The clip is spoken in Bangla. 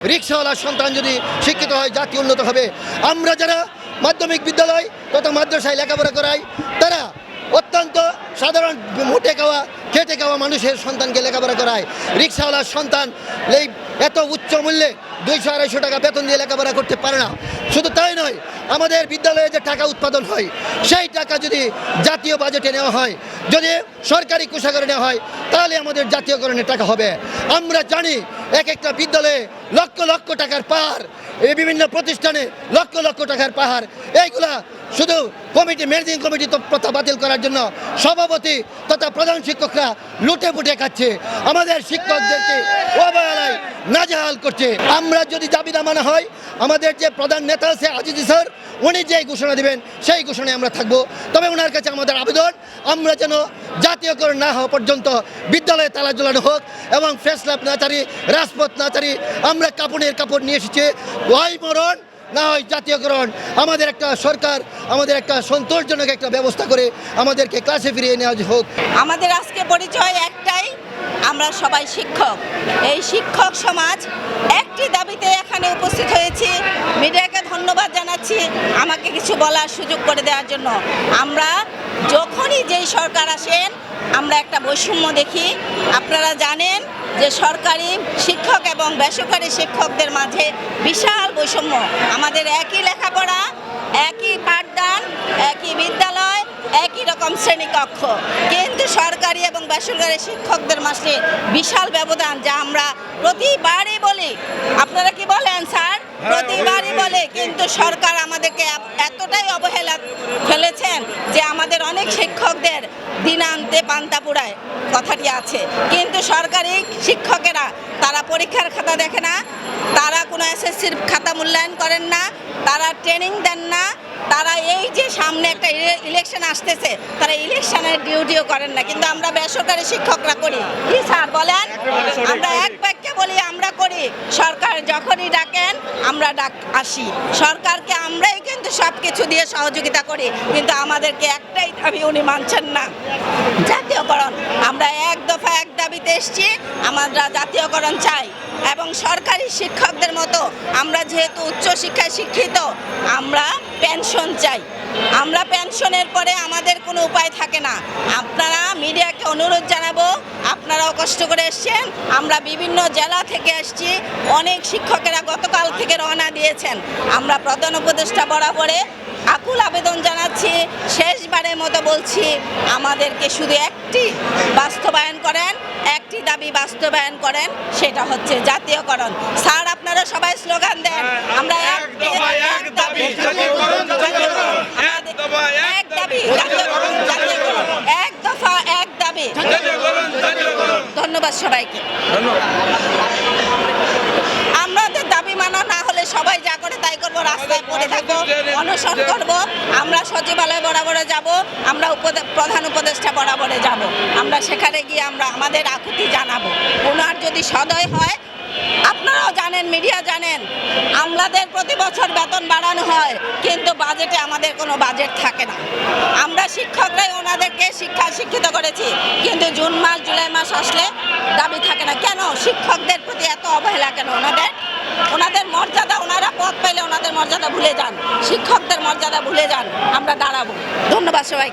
রিক্সাওয়ালার সন্তান যদি শিক্ষিত হয়, জাতি উন্নত হবে। আমরা যারা মাধ্যমিক বিদ্যালয় তথা মাদ্রাসায় লেখাপড়া করাই, তারা সাধারণ মোটে খাওয়া, খেটে খাওয়া মানুষের সন্তানকে লেখাপড়া করায়। রিক্সাওয়ালার সন্তান এই এত উচ্চ মূল্যে দুইশো, আড়াইশো টাকা বেতন দিয়ে লেখাপড়া করতে পারে না। শুধু তাই নয়, আমাদের বিদ্যালয়ে যে টাকা উৎপাদন হয়, সেই টাকা যদি জাতীয় বাজেটে নেওয়া হয়, যদি সরকারি কোষাগারে নেওয়া হয়, তাহলে আমাদের জাতীয়করণের টাকা হবে। আমরা জানি এক একটা বিদ্যালয়ে লক্ষ লক্ষ টাকার পাহাড়, এই বিভিন্ন প্রতিষ্ঠানে লক্ষ লক্ষ টাকার পাহাড়, এইগুলা শুধু কমিটি, ম্যানেজিং কমিটি প্রথা বাতিল করার জন্য সভাপতি তথা প্রধান শিক্ষকরা লুটে পুটে খাচ্ছে। আমাদের শিক্ষকদেরকে অবহেলায় নাজেহাল করছে। আমরা যদি দাবি দামানো হয়, আমাদের যে প্রধান নেতা আছে আজিজি স্যার, উনি যে ঘোষণা দেবেন, সেই ঘোষণায় আমরা থাকব। তবে ওনার কাছে আমাদের আবেদন, আমরা যেন জাতীয়করণ না হওয়া পর্যন্ত বিদ্যালয়ে তালা ঝোলানো হোক এবং ল্যাব না চারি, রাজপথ না চারি, আমরা কাপড়ের কাপড় নিয়ে এসেছি। ওয়াই মরণ না হয় জাতীয়করণ। আমাদের একটা সরকার, আমাদের একটা সন্তোষজনক একটা ব্যবস্থা করে আমাদেরকে ক্লাসে ফিরিয়ে নেওয়া হোক। আমাদের আজকে পরিচয় একটাই, আমরা সবাই শিক্ষক। এই শিক্ষক সমাজ একটি দাবিতে এখানে উপস্থিত হয়েছি। মিডিয়াকে ধন্যবাদ জানাচ্ছি আমাকে কিছু বলার সুযোগ করে দেওয়ার জন্য। আমরা যখনই যেই সরকার আসেন, আমরা একটা বৈষম্য দেখি। আপনারা জানেন যে সরকারি শিক্ষক এবং বেসরকারি শিক্ষকদের মাঝে বিশাল বৈষম্য। আমাদের একই লেখাপড়া একই পাঠদান একই বিদ্যালয় একই রকম শ্রেণীকক্ষ কিন্তু সরকারি এবং বেসরকারি শিক্ষকদের মাঝে বিশাল ব্যবধান যা আমরা প্রতিবারই বলি। আপনারা কি বলেন স্যার? প্রতিবারই বলে কিন্তু সরকার আমাদেরকে এতটাই অবহেলা ফেলেছেন যে আমাদের অনেক শিক্ষকদের দিনান্তে পান্তা পুরায় কথাটি আছে। কিন্তু সরকারি শিক্ষকেরা তারা পরীক্ষার খাতা দেখে না তারা কোনো এসএসসির খাতা মূল্যায়ন করেন না তারা ট্রেনিং দেন না তারা এই যে সামনে একটা ইলে- ইলেকশন আসতেছে, তারা ইলেকশনের ডিউটিও করেন না, কিন্তু আমরা বেসরকারি শিক্ষকরা করি। কি স্যার বলেন? আমরা এক বাক্যে বলি, আমরা করি। সরকার যখনই ডাকেন, আমরা ডাক আসি। সরকারকে আমরাই কিন্তু সব কিছু দিয়ে সহযোগিতা করি, কিন্তু আমাদেরকে একটাই দাবি উনি মানছেন না, জাতীয়করণ। আমরা এক দফা এক দাবিতে এসছি, আমরা জাতীয়করণ চাই। এবং সরকারি শিক্ষকদের মতো আমরা যেহেতু উচ্চশিক্ষায় শিক্ষিত, আমরা পেনশন চাই। আমরা পেনশনের পরে আমাদের কোনো উপায় থাকে না। আপনারা মিডিয়াকে অনুরোধ জানাব, আপনারাও কষ্ট করে এসছেন। আমরা বিভিন্ন জেলা থেকে এসছি, অনেক শিক্ষকেরা গতকাল থেকে রওনা দিয়েছেন। আমরা প্রধান উপদেষ্টা বরাবরে আকুল আবেদন জানাচ্ছি, শেষবারের মতো বলছি, আমাদেরকে শুধু একটি বাস্তবায়ন করেন, একটি দাবি বাস্তবায়ন করেন, সেটা হচ্ছে জাতীয়করণ। স্যার আপনারা সবাই স্লোগান দেন। আমরা এক দাবি। এক দফা এক দাবি জাতীয়করণ জাতীয়করণ। এক দফা এক দাবি। ধন্যবাদ সবাইকে। আমাদের দাবি মানা না হলে সবাই যা করে তাই করব রাস্তায় পড়ে থাকব অনশন করব। আমরা সচিবালয় বরাবরে যাব আমরা প্রধান উপদেষ্টা বরাবরে যাব। আমরা সেখানে গিয়ে আমরা আমাদের আকুতি জানাব। ওনার যদি সদয় হয় জানেন মিডিয়া জানেন, আমলাদের প্রতি বছর বেতন বাড়ানো হয়, কিন্তু বাজেটে আমাদের কোনো বাজেট থাকে না। আমরা শিক্ষকরাই ওনাদেরকে শিক্ষা শিক্ষিত করেছি, কিন্তু জুন মাস, জুলাই মাস আসলে দাবি থাকে না। কেন? শিক্ষকদের প্রতি এত অবহেলা কেন ওনাদের? ওনাদের মর্যাদা, ওনারা পথ পেলে ওনাদের মর্যাদা ভুলে যান। শিক্ষকদের মর্যাদা ভুলে যান। আমরা দাঁড়াবো। ধন্যবাদ সবাই